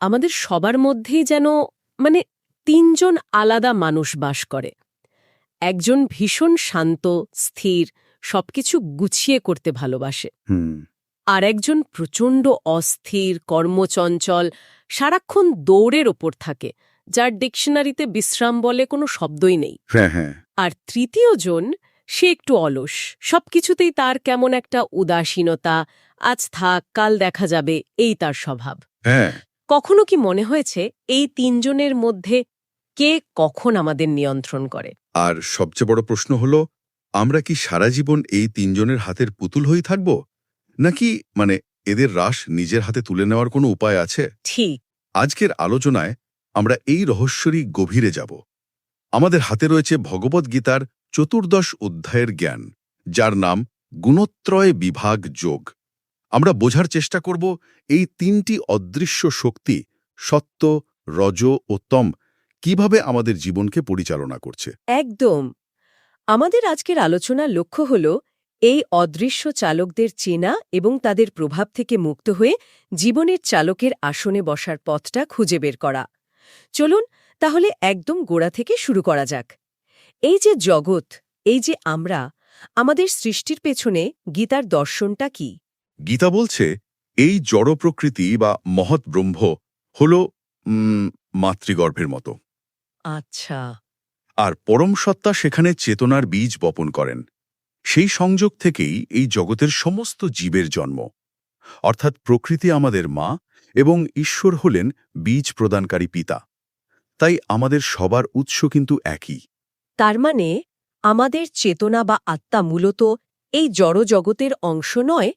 আমাদের সবার মধ্যেই যেন মানে তিনজন আলাদা মানুষ বাস করে। একজন ভীষণ শান্ত স্থির সবকিছু গুছিয়ে করতে ভালোবাসে। আর একজন প্রচণ্ড অস্থির কর্মচঞ্চল সারাক্ষণ দৌড়ের ওপর থাকে যার ডিকশনারিতে বিশ্রাম বলে কোনো শব্দই নেই। হ্যাঁ হ্যাঁ। আর তৃতীয় জন সে একটু অলস সবকিছুতেই তার কেমন একটা উদাসীনতা আজ থাক কাল দেখা যাবে এই তার স্বভাব। হ্যাঁ। কখনো কি মনে হয়েছে এই তিনজনের মধ্যে কে কখন আমাদের নিয়ন্ত্রণ করে? আর সবচেয়ে বড় প্রশ্ন হল আমরা কি সারা জীবন এই তিনজনের হাতের পুতুল হয়ে থাকব? নাকি মানে এদের রাস নিজের হাতে তুলে নেওয়ার কোনো উপায় আছে? ঠিক। আজকের আলোচনায় আমরা এই রহস্যরই গভীরে যাব। আমাদের হাতে রয়েছে ভগবদ্গীতার চতুর্দশ অধ্যায়ের জ্ঞান যার নাম গুণত্রয় বিভাগ যোগ। আমরা বোঝার চেষ্টা করব এই তিনটি অদৃশ্য শক্তি সত্য, রজ ও তম কীভাবে আমাদের জীবনকে পরিচালনা করছে। একদম। আমাদের আজকের আলোচনার লক্ষ্য হল এই অদৃশ্য চালকদের চেনা এবং তাদের প্রভাব থেকে মুক্ত হয়ে জীবনের চালকের আসনে বসার পথটা খুঁজে বের করা। চলুন তাহলে একদম গোড়া থেকে শুরু করা যাক। এই যে জগৎ, এই যে আমরা, আমাদের সৃষ্টির পেছনে গীতার দর্শনটা কি? গীতা বলছে এই জড় প্রকৃতি বা মহৎ ব্রহ্ম হল মাতৃগর্ভের মতো। আচ্ছা। আর পরম সত্তা সেখানে চেতনার বীজ বপন করেন। সেই সংযোগ থেকেই এই জগতের সমস্ত জীবের জন্ম। অর্থাৎ প্রকৃতি আমাদের মা এবং ঈশ্বর হলেন বীজ প্রদানকারী পিতা। তাই আমাদের সবার উৎস কিন্তু একই। তার মানে আমাদের চেতনা বা আত্মা মূলত এই জড় জগতের অংশ নয়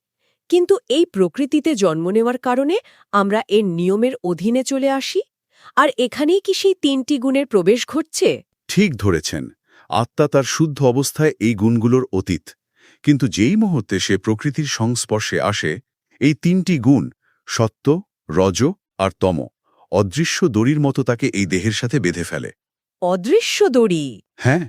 কিন্তু এই প্রকৃতিতে জন্ম নেওয়ার কারণে আমরা এর নিয়মের অধীনে চলে আসি। আর এখানেই কি সেই তিনটি গুণের প্রবেশ ঘটছে? ঠিক ধরেছেন। আত্মা তার শুদ্ধ অবস্থায় এই গুণগুলোর অতীত। কিন্তু যেই মুহূর্তে সে প্রকৃতির সংস্পর্শে আসে এই তিনটি গুণ সত্য রজ আর তম অদৃশ্য দড়ির মতো তাকে এই দেহের সাথে বেঁধে ফেলে। অদৃশ্য দড়ি? হ্যাঁ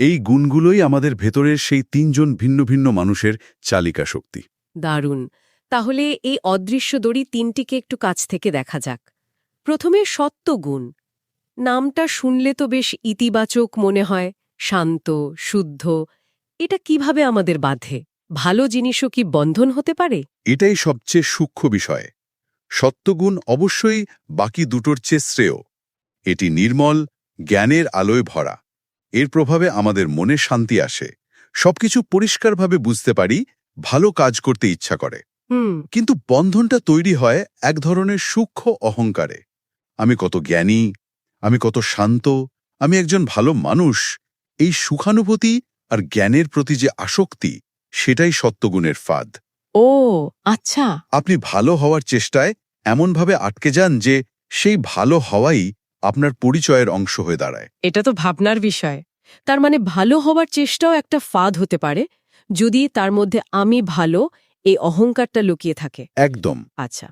এই গুণগুলোই আমাদের ভেতরের সেই তিনজন ভিন্ন ভিন্ন মানুষের চালিকা শক্তি। দারুণ। তাহলে এই অদৃশ্য দড়ি তিনটিকে একটু কাছ থেকে দেখা যাক। প্রথমে সত্যগুণ নামটা শুনলে তো বেশ ইতিবাচক মনে হয়, শান্ত, শুদ্ধ। এটা কীভাবে আমাদের বাধে? ভালো জিনিসও কি বন্ধন হতে পারে? এটাই সবচেয়ে সূক্ষ্ম বিষয়। সত্যগুণ অবশ্যই বাকি দুটোর চেয়ে শ্রেয়। এটি নির্মল, জ্ঞানের আলোয় ভরা। এর প্রভাবে আমাদের মনে শান্তি আসে। সবকিছু পরিষ্কারভাবে বুঝতে পারি ভালো কাজ করতে ইচ্ছা করে। কিন্তু বন্ধনটা তৈরি হয় এক ধরনের সূক্ষ্ম অহংকারে। আমি কত জ্ঞানী আমি কত শান্ত আমি একজন ভালো মানুষ এই সুখানুভূতি আর জ্ঞানের প্রতি যে আসক্তি সেটাই সত্যগুণের ফাঁদ। ও আচ্ছা। আপনি ভালো হওয়ার চেষ্টায় এমনভাবে আটকে যান যে সেই ভালো হওয়াই আপনার পরিচয়ের অংশ হয়ে দাঁড়ায়। এটা তো ভাবনার বিষয়। তার মানে ভালো হওয়ার চেষ্টাও একটা ফাঁদ হতে পারে যদি তার মধ্যে আমি ভালো এই অহংকারটা লুকিয়ে থাকে। একদম। আচ্ছা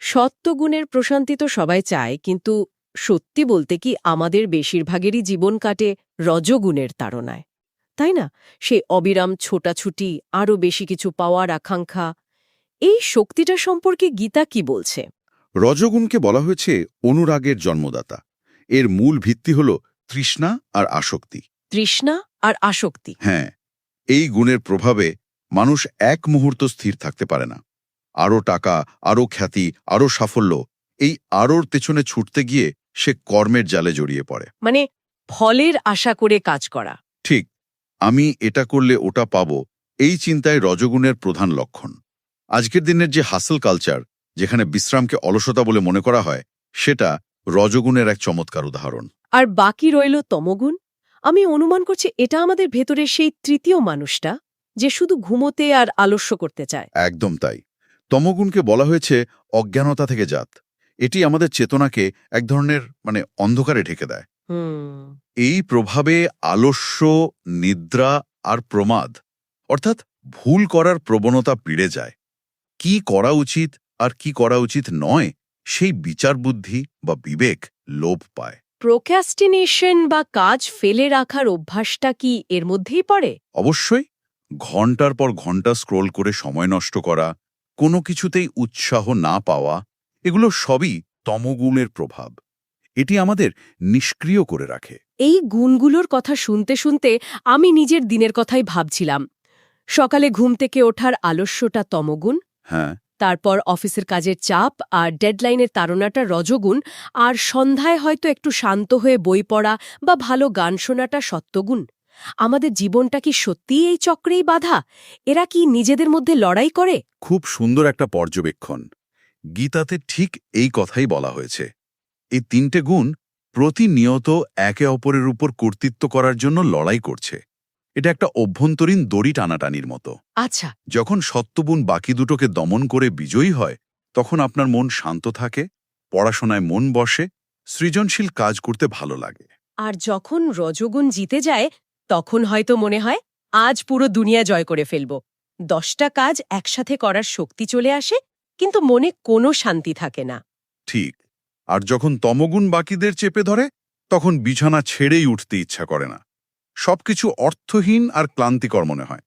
সত্যগুণের প্রশান্তি তো সবাই চায় কিন্তু সত্যি বলতে কি আমাদের বেশিরভাগেরই জীবন কাটে রজগুণের তাড়নায় তাই না? সে অবিরাম ছোটাছুটি আরও বেশি কিছু পাওয়ার আকাঙ্ক্ষা এই শক্তিটা সম্পর্কে গীতা কি বলছে? রজগুণকে বলা হয়েছে অনুরাগের জন্মদাতা। এর মূল ভিত্তি হল তৃষ্ণা আর আসক্তি। তৃষ্ণা আর আসক্তি। হ্যাঁ। এই গুণের প্রভাবে মানুষ এক মুহূর্ত স্থির থাকতে পারে না। আরও টাকা আরও খ্যাতি আরও সাফল্য এই আরোর পেছনে ছুটতে গিয়ে সে কর্মের জালে জড়িয়ে পড়ে। মানে ফলের আশা করে কাজ করা। ঠিক আমি এটা করলে ওটা পাব এই চিন্তায় রজগুণের প্রধান লক্ষণ। আজকের দিনের যে হাসল কালচার যেখানে বিশ্রামকে অলসতা বলে মনে করা হয় সেটা রজগুণের এক চমৎকার উদাহরণ। আর বাকি রইল তমগুণ? আমি অনুমান করছি এটা আমাদের ভেতরের সেই তৃতীয় মানুষটা যে শুধু ঘুমোতে আর আলস্য করতে চায়। একদম তাই। তমগুণকে বলা হয়েছে অজ্ঞানতা থেকে জাত। এটি আমাদের চেতনাকে এক ধরনের মানে অন্ধকারে ঢেকে দেয়। এই প্রভাবে আলস্য নিদ্রা আর প্রমাদ অর্থাৎ ভুল করার প্রবণতা বেড়ে যায়। কি করা উচিত আর কি করা উচিত নয় সেই বিচার বুদ্ধি বা বিবেক লোভ পায়। প্রোক্যাস্টিনেশন বা কাজ ফেলে রাখার অভ্যাসটা কি এর মধ্যেই পড়ে? অবশ্যই। ঘণ্টার পর ঘণ্টা স্ক্রোল করে সময় নষ্ট করা কোনো কিছুতেই উৎসাহ না পাওয়া এগুলো সবই তমগুণের প্রভাব। এটি আমাদের নিষ্ক্রিয় করে রাখে। এই গুণগুলোর কথা শুনতে শুনতে আমি নিজের দিনের কথাই ভাবছিলাম। সকালে ঘুম থেকে ওঠার আলস্যটা তমগুণ। হ্যাঁ। তারপর অফিসের কাজের চাপ আর ডেডলাইনের তাড়নাটা রজগুণ, আর সন্ধ্যায় হয়তো একটু শান্ত হয়ে বই পড়া বা ভালো গান শোনাটা সত্যগুণ। আমাদের জীবনটা কি সত্যিই এই চক্রেই বাধা? এরা কি নিজেদের মধ্যে লড়াই করে? খুব সুন্দর একটা পর্যবেক্ষণ। গীতাতে ঠিক এই কথাই বলা হয়েছে। এই তিনটে গুণ প্রতিনিয়ত একে অপরের উপর কর্তৃত্ব করার জন্য লড়াই করছে। এটা একটা অভ্যন্তরীণ দড়ি টানাটানির মতো। আচ্ছা। যখন সত্যগুণ বাকি দুটোকে দমন করে বিজয়ী হয় তখন আপনার মন শান্ত থাকে পড়াশোনায় মন বসে সৃজনশীল কাজ করতে ভালো লাগে। আর যখন রজগুণ জিতে যায় তখন হয়তো মনে হয় আজ পুরো দুনিয়া জয় করে ফেলব। দশটা কাজ একসাথে করার শক্তি চলে আসে কিন্তু মনে কোনো শান্তি থাকে না। ঠিক। আর যখন তমগুণ বাকিদের চেপে ধরে তখন বিছানা ছেড়েই উঠতে ইচ্ছা করে না। সবকিছু অর্থহীন আর ক্লান্তিকর মনে হয়।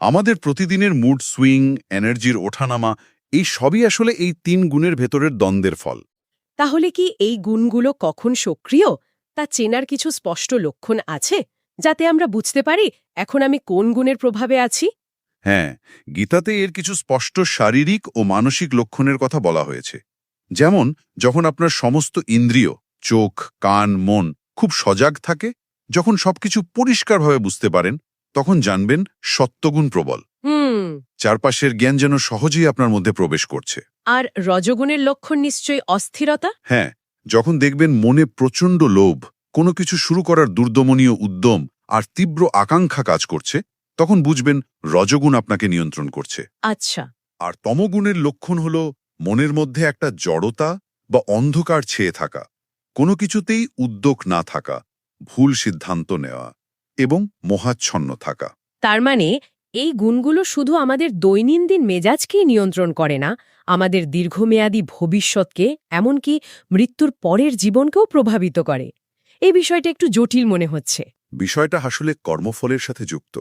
আমাদের প্রতিদিনের মুড সুইং এনার্জির ওঠানামা এই সবই আসলে এই তিন গুণের ভেতরের দ্বন্দ্বের ফল। তাহলে কি এই গুণগুলো কখন সক্রিয়? তা চেনার কিছু স্পষ্ট লক্ষণ আছে যাতে আমরা বুঝতে পারি এখন আমি কোন গুণের প্রভাবে আছি? হ্যাঁ গীতাতে এর কিছু স্পষ্ট শারীরিক ও মানসিক লক্ষণের কথা বলা হয়েছে। যেমন যখন আপনার সমস্ত ইন্দ্রিয় চোখ কান মন খুব সজাগ থাকে যখন সবকিছু পরিষ্কারভাবে বুঝতে পারেন তখন জানবেন সত্যগুণ প্রবল। হুম। চারপাশের জ্ঞান যেন সহজেই আপনার মধ্যে প্রবেশ করছে। আর রজগুণের লক্ষণ নিশ্চয়ই অস্থিরতা? হ্যাঁ যখন দেখবেন মনে প্রচণ্ড লোভ কোনো কিছু শুরু করার দুর্দমনীয় উদ্যম আর তীব্র আকাঙ্ক্ষা কাজ করছে তখন বুঝবেন রজগুণ আপনাকে নিয়ন্ত্রণ করছে। আচ্ছা। আর তমগুণের লক্ষণ হল মনের মধ্যে একটা জড়তা বা অন্ধকার ছেয়ে থাকা। কোনো কিছুতেই উদ্যোগ না থাকা। ভুল সিদ্ধান্ত নেওয়া এবং মোহাচ্ছন্ন থাকা। তার মানে এই গুণগুলো শুধু আমাদের দৈনন্দিন মেজাজকেই নিয়ন্ত্রণ করে না আমাদের দীর্ঘমেয়াদী ভবিষ্যৎকে এমনকি মৃত্যুর পরের জীবনকেও প্রভাবিত করে। এই বিষয়টা একটু জটিল মনে হচ্ছে। বিষয়টা আসলে কর্মফলের সাথে যুক্ত।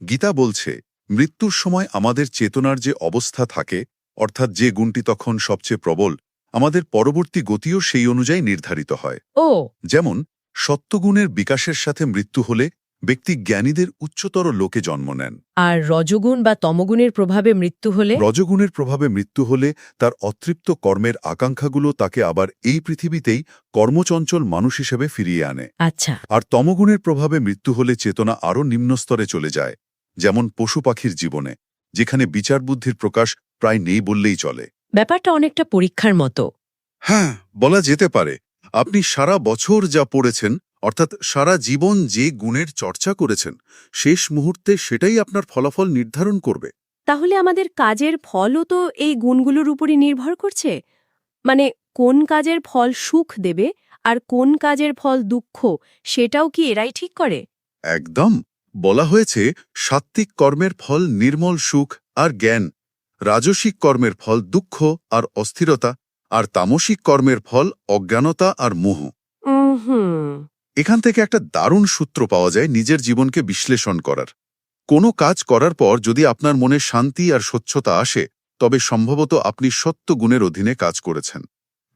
গীতা বলছে মৃত্যুর সময় আমাদের চেতনার যে অবস্থা থাকে অর্থাৎ যে গুণটি তখন সবচেয়ে প্রবল আমাদের পরবর্তী গতিও সেই অনুযায়ী নির্ধারিত হয়। ও। যেমন সত্যগুণের বিকাশের সাথে মৃত্যু হলে ব্যক্তি জ্ঞানীদের উচ্চতর লোকে জন্ম নেন। আর রজগুণ বা তমগুণের প্রভাবে মৃত্যু হলে? রজগুণের প্রভাবে মৃত্যু হলে তার অতৃপ্ত কর্মের আকাঙ্ক্ষাগুলো তাকে আবার এই পৃথিবীতেই কর্মচঞ্চল মানুষ হিসেবে ফিরিয়ে আনে। আচ্ছা। আর তমগুণের প্রভাবে মৃত্যু হলে চেতনা আরও নিম্নস্তরে চলে যায় যেমন পশু পাখির জীবনে যেখানে বিচার বুদ্ধির প্রকাশ প্রায় নেই বললেই চলে। ব্যাপারটা অনেকটা পরীক্ষার মতো। হ্যাঁ বলা যেতে পারে। আপনি সারা বছর যা পড়েছেন অর্থাৎ সারা জীবন যে গুণের চর্চা করেছেন শেষ মুহূর্তে সেটাই আপনার ফলাফল নির্ধারণ করবে। তাহলে আমাদের কাজের ফলও তো এই গুণগুলোর উপরই নির্ভর করছে? মানে কোন কাজের ফল সুখ দেবে আর কোন কাজের ফল দুঃখ সেটাও কি এরাই ঠিক করে? একদম। বলা হয়েছে সাত্ত্বিক কর্মের ফল নির্মল সুখ আর জ্ঞান রাজসিক কর্মের ফল দুঃখ আর অস্থিরতা আর তামসিক কর্মের ফল অজ্ঞানতা আর মোহ। এখান থেকে একটা দারুণ সূত্র পাওয়া যায় নিজের জীবনকে বিশ্লেষণ করার। কোনো কাজ করার পর যদি আপনার মনে শান্তি আর স্বচ্ছতা আসে তবে সম্ভবত আপনি সত্য গুণের অধীনে কাজ করেছেন।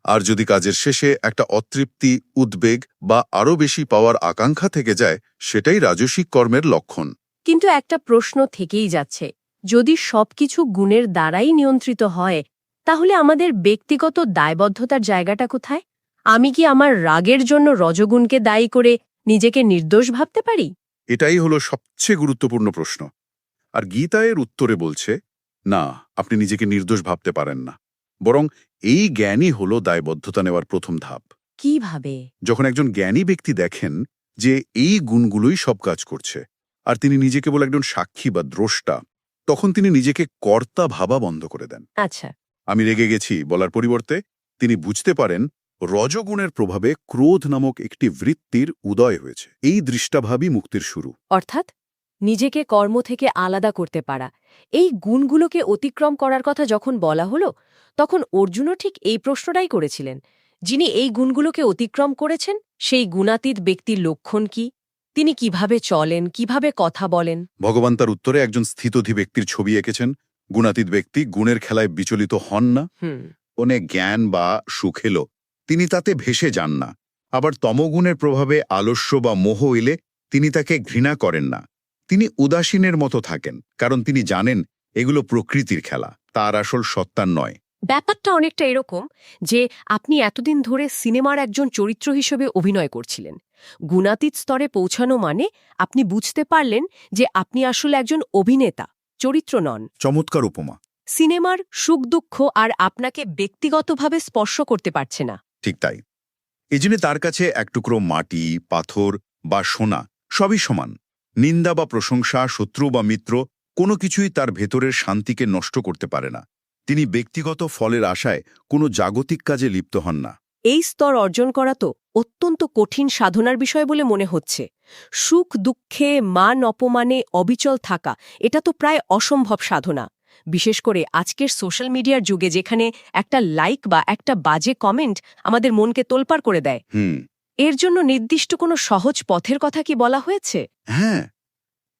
আর যদি কাজের শেষে একটা অতৃপ্তি উদ্বেগ বা আরও বেশি পাওয়ার আকাঙ্ক্ষা থেকে যায় সেটাই রাজসিক কর্মের লক্ষণ। কিন্তু একটা প্রশ্ন থেকেই যাচ্ছে যদি সবকিছু গুণের দ্বারাই নিয়ন্ত্রিত হয় তাহলে আমাদের ব্যক্তিগত দায়বদ্ধতার জায়গাটা কোথায়? আমি কি আমার রাগের জন্য রজগুণকে দায়ী করে নিজেকে নির্দোষ ভাবতে পারি? এটাই হলো সবচেয়ে গুরুত্বপূর্ণ প্রশ্ন। আর গীতা এর উত্তরে বলছে না আপনি নিজেকে নির্দোষ ভাবতে পারেন না। বরং এই জ্ঞানই হলো দায়বদ্ধতা নেওয়ার প্রথম ধাপ। কীভাবে? যখন একজন জ্ঞানী ব্যক্তি দেখেন যে এই গুণগুলোই সব কাজ করছে আর তিনি নিজে কেবল একজন সাক্ষী বা দ্রষ্টা তখন তিনি নিজেকে কর্তা ভাবা বন্ধ করে দেন। আচ্ছা। আমি রেগে গেছি বলার পরিবর্তে তিনি বুঝতে পারেন রজগুণের প্রভাবে ক্রোধ নামক একটি বৃত্তির উদয় হয়েছে। এই দৃষ্টাভাবই মুক্তির শুরু। অর্থাৎ নিজেকে কর্ম থেকে আলাদা করতে পারা। এই গুণগুলোকে অতিক্রম করার কথা যখন বলা হলো তখন অর্জুনও ঠিক এই প্রশ্নটাই করেছিলেন। যিনি এই গুণগুলোকে অতিক্রম করেছেন সেই গুণাতীত ব্যক্তির লক্ষণ কি? তিনি কীভাবে চলেন কীভাবে কথা বলেন? ভগবান তার উত্তরে একজন স্থিতধী ব্যক্তির ছবি এঁকেছেন। গুণাতীত ব্যক্তি গুণের খেলায় বিচলিত হন না। ওনে জ্ঞান বা সুখ এলো তিনি তাতে ভেসে যান না। আবার তমগুণের প্রভাবে আলস্য বা মোহ এলে তিনি তাকে ঘৃণা করেন না। তিনি উদাসীনের মতো থাকেন কারণ তিনি জানেন এগুলো প্রকৃতির খেলা তার আসল সত্তার নয়। ব্যাপারটা অনেকটা এরকম যে আপনি এতদিন ধরে সিনেমার একজন চরিত্র হিসেবে অভিনয় করছিলেন। গুণাতীত স্তরে পৌঁছানো মানে আপনি বুঝতে পারলেন যে আপনি আসলে একজন অভিনেতা। চরিত্র নন। চমৎকার উপমা। সিনেমার সুখ দুঃখ আর আপনাকে ব্যক্তিগতভাবে স্পর্শ করতে পারছে না। ঠিক তাই। এজন্য তার কাছে এক টুকরো মাটি পাথর বা সোনা সবই সমান। নিন্দা বা প্রশংসা শত্রু বা মিত্র কোনো কিছুই তার ভেতরের শান্তিকে নষ্ট করতে পারে না। তিনি ব্যক্তিগত ফলের আশায় কোনো জাগতিক কাজে লিপ্ত হন না। এই স্তর অর্জন করা তো অত্যন্ত কঠিন সাধনার বিষয় বলে মনে হচ্ছে। সুখ দুঃখে মান অপমানে অবিচল থাকা এটা তো প্রায় অসম্ভব সাধনা। বিশেষ করে আজকের সোশ্যাল মিডিয়ার যুগে যেখানে একটা লাইক বা একটা বাজে কমেন্ট আমাদের মনকে তোলপাড় করে দেয়। হুম। এর জন্য নির্দিষ্ট কোনো সহজ পথের কথা কি বলা হয়েছে? হ্যাঁ।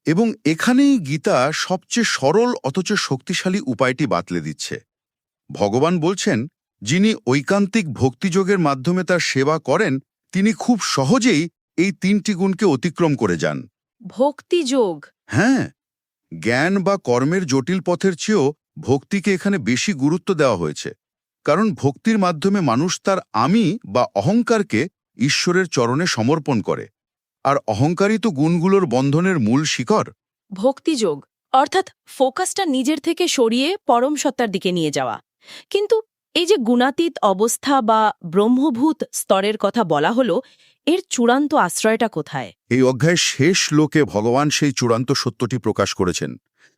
এবং এখানেই গীতা সবচেয়ে সরল অথচ শক্তিশালী উপায়টি বাতলে দিচ্ছে। ভগবান বলছেন যিনি ঐকান্তিক ভক্তিযোগের মাধ্যমে তার সেবা করেন তিনি খুব সহজেই এই তিনটি গুণকে অতিক্রম করে যান। ভক্তিযোগ? হ্যাঁ জ্ঞান বা কর্মের জটিল পথের চেয়েও ভক্তিকে এখানে বেশি গুরুত্ব দেওয়া হয়েছে। কারণ ভক্তির মাধ্যমে মানুষ তার আমি বা অহংকারকে ঈশ্বরের চরণে সমর্পণ করে। আর অহংকারিত গুণগুলোর বন্ধনের মূল শিকড় ভক্তিযোগ অর্থাৎ ফোকাসটা নিজের থেকে সরিয়ে পরম সত্তার দিকে নিয়ে যাওয়া। কিন্তু গুণাতীত অবস্থা বা ব্রহ্মভূত স্তরের কথা বলা হলো এর চূড়ান্ত আশ্রয়টা কোথায়? এই অধ্যায়ের শেষ লোকে ভগবান সেই চূড়ান্ত সত্যটি প্রকাশ করেছেন।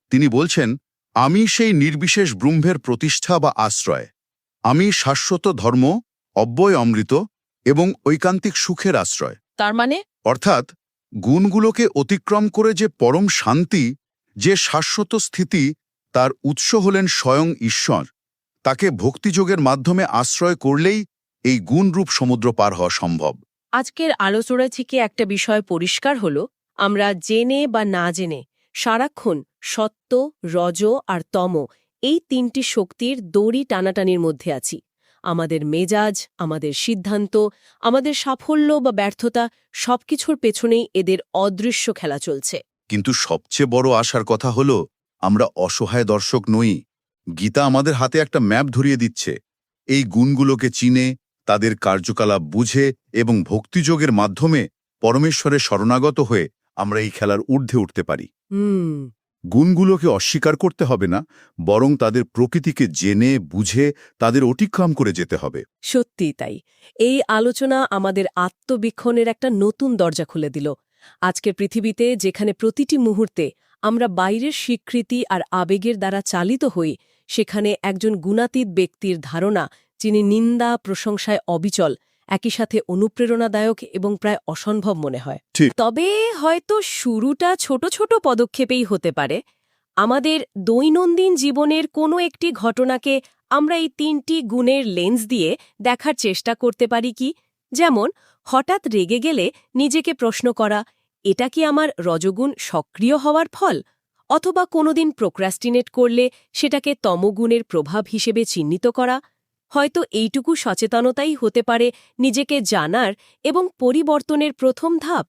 তিনি বলছেন আমি সেই নির্বিশেষ ব্রহ্মের প্রতিষ্ঠা বা আশ্রয়। আমি শাশ্বত ধর্ম অব্যয় অমৃত এবং ঐকান্তিক সুখের আশ্রয়। তার মানে? অর্থাৎ গুণগুলোকে অতিক্রম করে যে পরম শান্তি যে শাশ্বত স্থিতি তার উৎস হলেন স্বয়ং ঈশ্বর। তাকে ভক্তিযোগের মাধ্যমে আশ্রয় করলেই এই গুণরূপ সমুদ্র পার হওয়া সম্ভব। আজকের আলোচনা থেকে একটা বিষয় পরিষ্কার হল আমরা জেনে বা না জেনে সারাক্ষণ সত্য রজ আর তম এই তিনটি শক্তির দড়ি টানাটানির মধ্যে আছি। আমাদের মেজাজ আমাদের সিদ্ধান্ত আমাদের সাফল্য বা ব্যর্থতা সবকিছুর পেছনেই এদের অদৃশ্য খেলা চলছে। কিন্তু সবচেয়ে বড় আশার কথা হল আমরা অসহায় দর্শক নই গীতা আমাদের হাতে একটা ম্যাপ ধরিয়ে দিচ্ছে। এই গুণগুলোকে চিনে তাদের কার্যকলাপ বুঝে এবং ভক্তিযোগের মাধ্যমে পরমেশ্বরের শরণাগত হয়ে আমরা এই খেলার ঊর্ধ্বে উঠতে পারি। হুম। গুণগুলোকে অস্বীকার করতে হবে না বরং তাদের প্রকৃতিকে জেনে বুঝে তাদের অতিক্রম করে যেতে হবে। সত্যি তাই। এই আলোচনা আমাদের আত্মবীক্ষণের একটা নতুন দরজা খুলে দিল। আজকের পৃথিবীতে যেখানে প্রতিটি মুহূর্তে আমরা বাইরের স্বীকৃতি আর আবেগের দ্বারা চালিত হই সেখানে একজন গুণাতীত ব্যক্তির ধারণা যিনি নিন্দা প্রশংসায় অবিচল একই সাথে অনুপ্রেরণাদায়ক এবং প্রায় অসম্ভব মনে হয়। তবে হয়তো শুরুটা ছোট ছোট পদক্ষেপেই হতে পারে। আমাদের দৈনন্দিন জীবনের কোনো একটি ঘটনাকে আমরা এই তিনটি গুণের লেন্স দিয়ে দেখার চেষ্টা করতে পারি কি? যেমন হঠাৎ রেগে গেলে নিজেকে প্রশ্ন করা এটা কি আমার রজগুণ সক্রিয় হওয়ার ফল? অথবা কোনোদিন প্রোক্রাস্টিনেট করলে সেটাকে তমগুণের প্রভাব হিসেবে চিহ্নিত করা। হয়তো এইটুকু সচেতনতাই হতে পারে নিজেকে জানার এবং পরিবর্তনের প্রথম ধাপ।